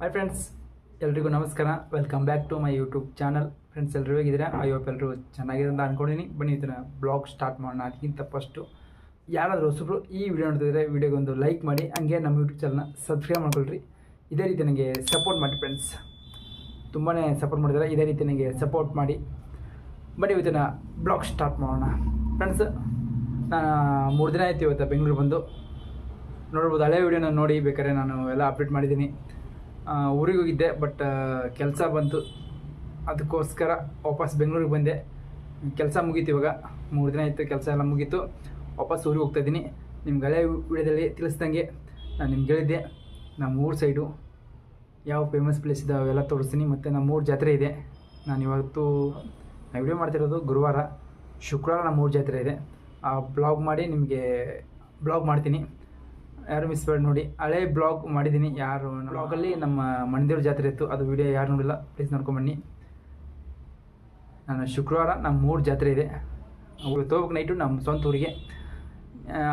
Hi friends ಎಲ್ರಿಗೂ ನಮಸ್ಕಾರ. Welcome back to my YouTube channel friends ಎಲ್ಲರೂ ಹೇಗಿದ್ದೀರಾ? ಐ ಹೋಪ್ ಎಲ್ಲರೂ ಚೆನ್ನಾಗಿದೆ ಅಂತ ಅಂದ್ಕೊಂಡಿನಿ ಬನ್ನಿ, ಇದನ್ನು ಬ್ಲಾಗ್ ಸ್ಟಾರ್ಟ್ ಮಾಡೋಣ. ಅದಕ್ಕಿಂತ ಫಸ್ಟು ಯಾರಾದರೂ ಹೊಸಬ್ರು ಈ ವಿಡಿಯೋ ನೋಡ್ತಿದ್ರೆ ವಿಡಿಯೋಗೊಂದು ಲೈಕ್ ಮಾಡಿ, ಹಂಗೆ ನಮ್ಮ ಯೂಟ್ಯೂಬ್ ಚಾನಲ್ನ ಸಬ್ಸ್ಕ್ರೈಬ್ ಮಾಡ್ಕೊಳ್ರಿ. ಇದೇ ರೀತಿ ನನಗೆ ಸಪೋರ್ಟ್ ಮಾಡಿ ಫ್ರೆಂಡ್ಸ್ ತುಂಬಾ ಸಪೋರ್ಟ್ ಮಾಡಿದ್ದಾರೆ ಇದೇ ರೀತಿ ನನಗೆ ಸಪೋರ್ಟ್ ಮಾಡಿ. ಬನ್ನಿ ಇವತ್ತಿನ ಬ್ಲಾಗ್ ಸ್ಟಾರ್ಟ್ ಮಾಡೋಣ. ಫ್ರೆಂಡ್ಸ್ ನಾನು ಮೂರು ದಿನ ಆಯ್ತು ಇವತ್ತು ಬೆಂಗಳೂರು ಬಂದು. ನೋಡ್ಬೋದು, ಹಳೆ ವೀಡಿಯೋನ ನೋಡಿ, ಬೇಕಾದ್ರೆ ನಾನು ಎಲ್ಲ ಅಪ್ಡೇಟ್ ಮಾಡಿದ್ದೀನಿ. ಊರಿಗೆ ಹೋಗಿದ್ದೆ ಬಟ್ ಕೆಲಸ ಬಂತು. ಅದಕ್ಕೋಸ್ಕರ ವಾಪಸ್ ಬೆಂಗಳೂರಿಗೆ ಬಂದೆ. ಕೆಲಸ ಮುಗೀತು ಇವಾಗ. ಮೂರು ದಿನ ಇತ್ತು ಕೆಲಸ ಎಲ್ಲ ಮುಗೀತು. ವಾಪಸ್ ಊರಿಗೆ ಹೋಗ್ತಾ ಇದ್ದೀನಿ. ನಿಮ್ಗೆ ಹಳೆ ವಿಡಿಯೋದಲ್ಲಿ ತಿಳಿಸ್ದಂಗೆ ನಾನು ನಿಮ್ಗೆ ಹೇಳಿದ್ದೆ. ನಮ್ಮ ಊರು ಸೈಡು ಯಾವ ಫೇಮಸ್ ಪ್ಲೇಸ್ ಇದೆ ಅವೆಲ್ಲ ತೋರಿಸ್ತೀನಿ. ಮತ್ತು ನಮ್ಮ ಊರು ಜಾತ್ರೆ ಇದೆ. ನಾನು ಇವತ್ತು ನಾನು ವಿಡಿಯೋ ಮಾಡ್ತಿರೋದು ಗುರುವಾರ. ಶುಕ್ರವಾರ ನಮ್ಮ ಊರು ಜಾತ್ರೆ ಇದೆ. ಆ ಬ್ಲಾಗ್ ಮಾಡಿ ನಿಮಗೆ ಬ್ಲಾಗ್ ಮಾಡ್ತೀನಿ. ಯಾರು ಮಿಸ್ ಮಾಡಿ ನೋಡಿ ಹಳೆ ಬ್ಲಾಗ್ ಮಾಡಿದ್ದೀನಿ ಯಾರು ಬ್ಲಾಗಲ್ಲಿ ನಮ್ಮ ಮಣಿದೇವ್ರ ಜಾತ್ರೆ ಇತ್ತು ಅದು ವಿಡಿಯೋ ಯಾರು ನೋಡಿಲ್ಲ ಪ್ಲೀಸ್ ನೋಡ್ಕೊಂಬನ್ನಿ. ನಾನು ಶುಕ್ರವಾರ ನಮ್ಮ ಮೂರು ಜಾತ್ರೆ ಇದೆ. ಹೋಗ್ಬೇಕು ನೈಟು ನಮ್ಮ ಸ್ವಂತ ಊರಿಗೆ.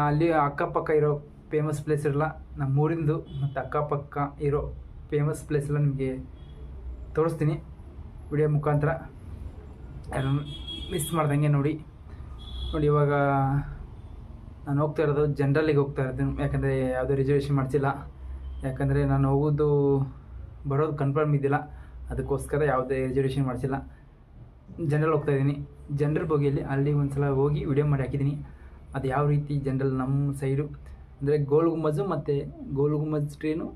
ಅಲ್ಲಿ ಅಕ್ಕಪಕ್ಕ ಇರೋ ಫೇಮಸ್ ಪ್ಲೇಸ್ ಇರಲ್ಲ ನಮ್ಮ ಊರಿಂದು ಮತ್ತು ಅಕ್ಕಪಕ್ಕ ಇರೋ ಫೇಮಸ್ ಪ್ಲೇಸ್ ಎಲ್ಲ ನಿಮಗೆ ತೋರಿಸ್ತೀನಿ ವಿಡಿಯೋ ಮುಖಾಂತರ. ಯಾರು ಮಿಸ್ ಮಾಡ್ದಂಗೆ ನೋಡಿ. ನೋಡಿ ಇವಾಗ ನಾನು ಹೋಗ್ತಾ ಇರೋದು ಜನ್ರಲ್ಲಿಗೆ ಹೋಗ್ತಾ ಇರ್ತೀನಿ ಯಾಕಂದರೆ ಯಾವುದೇ ರಿಸರ್ವೇಷನ್ ಮಾಡಿಸಿಲ್ಲ. ಯಾಕಂದರೆ ನಾನು ಹೋಗೋದು, ಬರೋದು ಕನ್ಫರ್ಮ್ ಇದ್ದಿಲ್ಲ. ಅದಕ್ಕೋಸ್ಕರ ಯಾವುದೇ ರಿಸರ್ವೇಷನ್ ಮಾಡಿಸಿಲ್ಲ. ಜನರಲ್ ಹೋಗ್ತಾ ಇದ್ದೀನಿ. ಜನರಲ್ ಬೋಗಿಯಲ್ಲಿ ಅಲ್ಲಿ ಒಂದು ಸಲ ಹೋಗಿ ವಿಡಿಯೋ ಮಾಡಿ ಹಾಕಿದ್ದೀನಿ. ಅದು ಯಾವ ರೀತಿ ಜನರಲ್ ನಮ್ಮ ಸೈಡು ಅಂದರೆ ಗೋಲ್ ಗುಮ್ಮಜು ಮತ್ತು ಗೋಲ್ ಗುಮ್ಮಜ್ ಟ್ರೈನು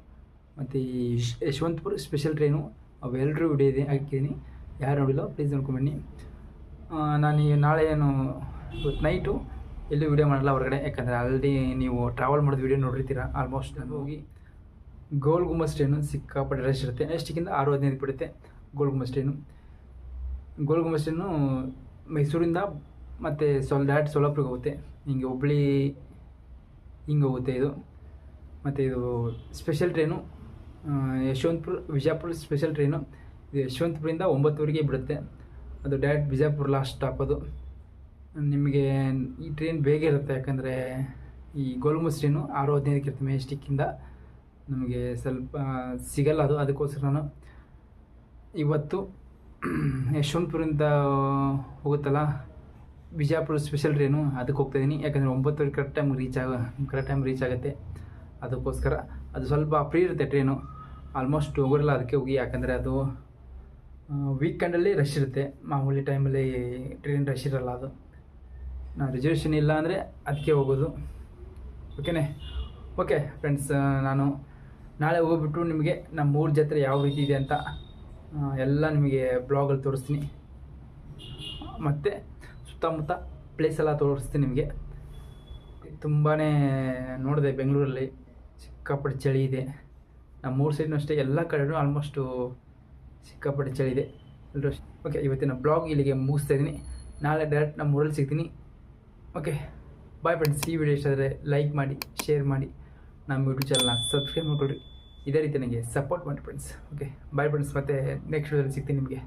ಮತ್ತು ಯಶವಂತಪುರ ಸ್ಪೆಷಲ್ ಟ್ರೈನು ಅವೆಲ್ಲರೂ ವಿಡಿಯೋ ಇದೆ, ಹಾಕಿದ್ದೀನಿ. ಯಾರು ನೋಡಿಲ್ಲ ಪ್ಲೀಸ್ ನೋಡ್ಕೊಂಬನ್ನಿ ನಾನು ನಾಳೆ ಏನು ಇವತ್ತು ನೈಟು ಎಲ್ಲೂ ವೀಡಿಯೋ ಮಾಡಲ್ಲ ಹೊರಗಡೆ. ಯಾಕಂದರೆ ಆಲ್ರೆಡಿ ನೀವು ಟ್ರಾವೆಲ್ ಮಾಡಿದ ವಿಡಿಯೋ ನೋಡಿರ್ತೀರ? ಆಲ್ಮೋಸ್ಟ್ ನಾನು ಹೋಗಿ ಗೋಲ್ ಗುಂಬಸ್ ಟ್ರೈನು ಸಿಕ್ಕಾಪಟ್ಟೆ ರಶ್ ಇರುತ್ತೆ. ಎಷ್ಟಕ್ಕಿಂತ ಆರು ಹದಿನೈದು ಬಿಡುತ್ತೆ ಗೋಲ್ ಗುಂಬಸ್ ಟ್ರೈನು ಗೋಲ್ ಗುಂಬಸ್ ಟ್ರೈನು ಮೈಸೂರಿಂದ ಮತ್ತು ಸೊಲ್ ದಾಟ್ ಸೋಲಾಪುರಿಗೆ ಹೋಗುತ್ತೆ. ಹಿಂಗೆ ಹುಬ್ಳಿ ಹಿಂಗೆ ಹೋಗುತ್ತೆ ಇದು. ಮತ್ತು ಇದು special train Yeshwantpur, Vijayapura special train ಇದು ಯಶವಂತಪುರಿಂದ ಒಂಬತ್ತುವರೆಗೆ ಬಿಡುತ್ತೆ. ಅದು ಡೈರೆಕ್ಟ್ ಬಿಜಾಪುರ ಲಾಸ್ಟ್ ಸ್ಟಾಪ್ ಅದು. ನಿಮಗೆ ಈ ಟ್ರೈನ್ ಬೇಗ ಇರುತ್ತೆ ಯಾಕಂದರೆ ಈ ಗೋಲ್ಮುಸ್ ಟ್ರೈನು ಆರು ಹದಿನೈದಕ್ಕೆ ಇರುತ್ತೆ ಮೆಜೆಸ್ಟಿಕ್ಕಿಂದ ನಮಗೆ ಸ್ವಲ್ಪ ಸಿಗಲ್ಲ ಅದು. ಅದಕ್ಕೋಸ್ಕರ ನಾನು ಇವತ್ತು ಯಶವಂತಪುರಿಂದ ಹೋಗುತ್ತಲ್ಲ, ಬಿಜಾಪುರ ಸ್ಪೆಷಲ್ ಟ್ರೈನು ಅದಕ್ಕೆ ಹೋಗ್ತಾಯಿದ್ದೀನಿ ಯಾಕಂದರೆ ಒಂಬತ್ತುವರೆ ಕರೆಕ್ಟ್ ಟೈಮ್ ರೀಚ್ ಆಗ ಕರೆಕ್ಟ್ ಟೈಮ್ ರೀಚ್ ಆಗುತ್ತೆ. ಅದಕ್ಕೋಸ್ಕರ ಅದು ಸ್ವಲ್ಪ ಫ್ರೀ ಇರುತ್ತೆ ಟ್ರೈನು ಆಲ್ಮೋಸ್ಟ್ ಹೋಗಿರಲ್ಲ ಅದಕ್ಕೆ ಹೋಗಿ. ಯಾಕಂದರೆ ಅದು ವೀಕೆಂಡಲ್ಲಿ ರಶ್ ಇರುತ್ತೆ. ಮಾಮೂಲಿ ಟೈಮಲ್ಲಿ ಟ್ರೈನ್ ರಶ್ ಇರಲ್ಲ ಅದು. ನಾನು ರಿಸರ್ವೇಷನ್ ಇಲ್ಲ ಅಂದರೆ ಅದಕ್ಕೆ ಹೋಗೋದು. ಓಕೆನೇ ಓಕೆ ಫ್ರೆಂಡ್ಸ್ ನಾನು ನಾಳೆ ಹೋಗ್ಬಿಟ್ಟು ನಿಮಗೆ ನಮ್ಮ ಊರ ಜಾತ್ರೆ ಯಾವ ರೀತಿ ಇದೆ ಅಂತ ಎಲ್ಲ ನಿಮಗೆ ಬ್ಲಾಗಲ್ಲಿ ತೋರಿಸ್ತೀನಿ. ಮತ್ತು ಸುತ್ತಮುತ್ತ ಪ್ಲೇಸ್ ಎಲ್ಲ ತೋರಿಸ್ತೀನಿ ನಿಮಗೆ. ತುಂಬಾ ನೋಡಿದೆ ಬೆಂಗಳೂರಲ್ಲಿ, ಸಿಕ್ಕಾಪಟ್ಟೆ ಚಳಿ ಇದೆ. ನಮ್ಮ ಊರು ಸೈಡ್ನೂ ಅಷ್ಟೇ, ಎಲ್ಲ ಕಡೆಯೂ ಆಲ್ಮೋಸ್ಟು ಸಿಕ್ಕಾಪಟ್ಟೆ ಚಳಿ ಇದೆ. ಎಲ್ಲರೂ ಓಕೆ ಇವತ್ತಿನ ಬ್ಲಾಗ್ ಇಲ್ಲಿಗೆ ಮುಗಿಸ್ತಾ ಇದ್ದೀನಿ. ನಾಳೆ ಡೈರೆಕ್ಟ್ ನಮ್ಮ ಊರಲ್ಲಿ ಸಿಗ್ತೀನಿ. ಓಕೆ ಬಾಯ್ ಫ್ರೆಂಡ್ಸ್ ಈ ವಿಡಿಯೋ ಇಷ್ಟ ಆದರೆ ಲೈಕ್ ಮಾಡಿ ಶೇರ್ ಮಾಡಿ. ನಮ್ಮ ಯೂಟ್ಯೂಬ್ ಚಾನಲ್ನ ಸಬ್ಸ್ಕ್ರೈಬ್ ಮಾಡಿಕೊಡ್ರಿ ಇದೇ ರೀತಿ ನನಗೆ ಸಪೋರ್ಟ್ ಮಾಡಿ ಫ್ರೆಂಡ್ಸ್ ಓಕೆ ಬಾಯ್ ಫ್ರೆಂಡ್ಸ್ ಮತ್ತು ನೆಕ್ಸ್ಟ್ ವಿಡಿಯೋದಲ್ಲಿ ಸಿಗ್ತೀನಿ ನಿಮಗೆ.